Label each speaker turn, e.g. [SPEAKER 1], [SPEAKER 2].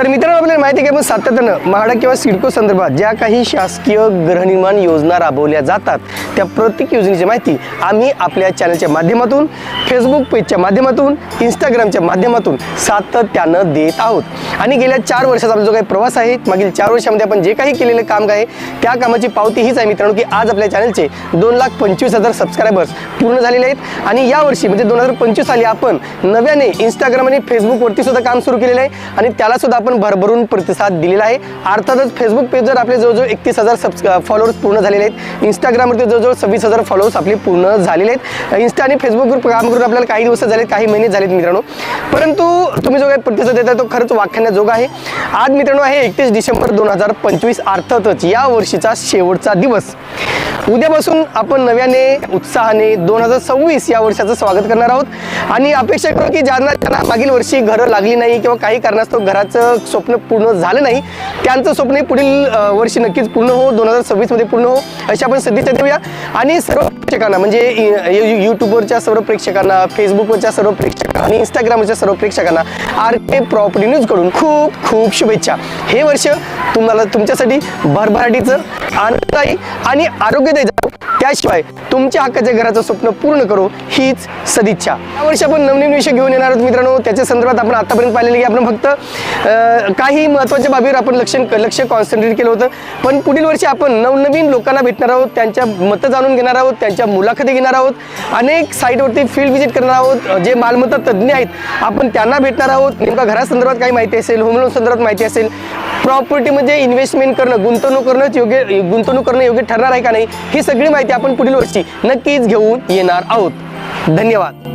[SPEAKER 1] तर मित्रांनो आपल्याला माहिती आहे की आपण सातत्यानं म्हाडा किंवा सिडको संदर्भात ज्या काही शासकीय गृहनिर्माण योजना राबवल्या जातात त्या प्रत्येक योजनेची माहिती आम्ही आपल्या चॅनलच्या माध्यमातून फेसबुक पेजच्या माध्यमातून इंस्टाग्रामच्या माध्यमातून सातत्यानं देत आहोत. आणि गेल्या चार वर्षाचा आपला जो काही प्रवास आहे मागील चार वर्षामध्ये आपण जे काही केलेलं काम आहे त्या कामाची पावती हीच आहे मित्रांनो की आज आपल्या चॅनलचे दोन लाख पंचवीस हजार सबस्क्रायबर्स पूर्ण झालेले आहेत. आणि यावर्षी म्हणजे दोन हजार पंचवीस साली आपण नव्याने इंस्टाग्राम आणि फेसबुकवरती सुद्धा काम सुरू केलेलं आहे. आणि त्याला सुद्धा आपण भरभरून प्रतिसाद दिलेला आहे. अर्थातच फेसबुक पेजवर आपले जवळजवळ एकतीस हजार सबस् फॉलोअर्स पूर्ण झालेले आहेत. इंस्टाग्रामवरती जवळजवळ सव्वीस हजार फॉलोअर्स आपले पूर्ण झालेले आहेत. इन्स्टा आणि फेसबुकवर काम करून आपल्याला काही दिवस झाले काही महिने झालेत मित्रांनो. परंतु तुम्ही जो काही प्रतिसाद देता तो खरंच वाखाण्याजोगा आहे. आज मित्रांनो आहे एकतीस डिसेंबर दोन हजार पंचवीस अर्थातच या वर्षीचा शेवटचा दिवस. उद्यापासून आपण नव्याने उत्साहाने दोन हजार सव्वीस या वर्षाचं स्वागत करणार आहोत. आणि अपेक्षा करू की ज्यांना त्यांना मागील वर्षी घरं लागली नाही किंवा काही कारणास्तव घराचं स्वप्न पूर्ण झालं नाही त्यांचं स्वप्न पुढील वर्षी नक्कीच पूर्ण हो दोन हजार सव्वीसमध्ये पूर्ण हो अशी आपण सदिच्छा देऊया. आणि सर्व प्रेक्षकांना म्हणजे यूट्यूबवरच्या सर्व प्रेक्षकांना फेसबुकवरच्या सर्व प्रेक्षकांना आणि इंस्टाग्रामवरच्या सर्व प्रेक्षकांना आर के प्रॉपर्टी न्यूजकडून खूप खूप शुभेच्छा. हे वर्ष तुम्हाला तुमच्यासाठी भरभराटीचं आनंददायी आणि आरोग्यदायी जावो. त्याशिवाय तुमच्या हक्काच्या घराचं स्वप्न पूर्ण करो हीच सदिच्छा. यावर्षी आपण नवनवीन विषय घेऊन येणार आहोत मित्रांनो. त्याच्या संदर्भात आपण आतापर्यंत पाहिलेलं की आपण फक्त काही महत्त्वाच्या बाबीवर आपण लक्ष लक्ष कॉन्सन्ट्रेट केलं होतं. पण पुढील वर्षी आपण नवनवीन लोकांना भेटणार आहोत त्यांच्या मतं जाणून घेणार आहोत त्यांच्या मुलाखती घेणार आहोत. अनेक साईटवरती फील्ड व्हिजिट करणार आहोत. जे मालमत्ता तज्ज्ञ आहेत आपण त्यांना भेटणार आहोत. नेमका घरासंदर्भात काही माहिती असेल होम लोन संदर्भात माहिती असेल. प्रॉपर्टी म्हणजे इन्व्हेस्टमेंट करणं गुंतवणूक करणं योग्य गुंतवणूक करणं योग्य ठरणार आहे का नाही ही सगळी माहिती आपण पुढील वर्षी नक्कीच घेऊन येणार आहोत. धन्यवाद.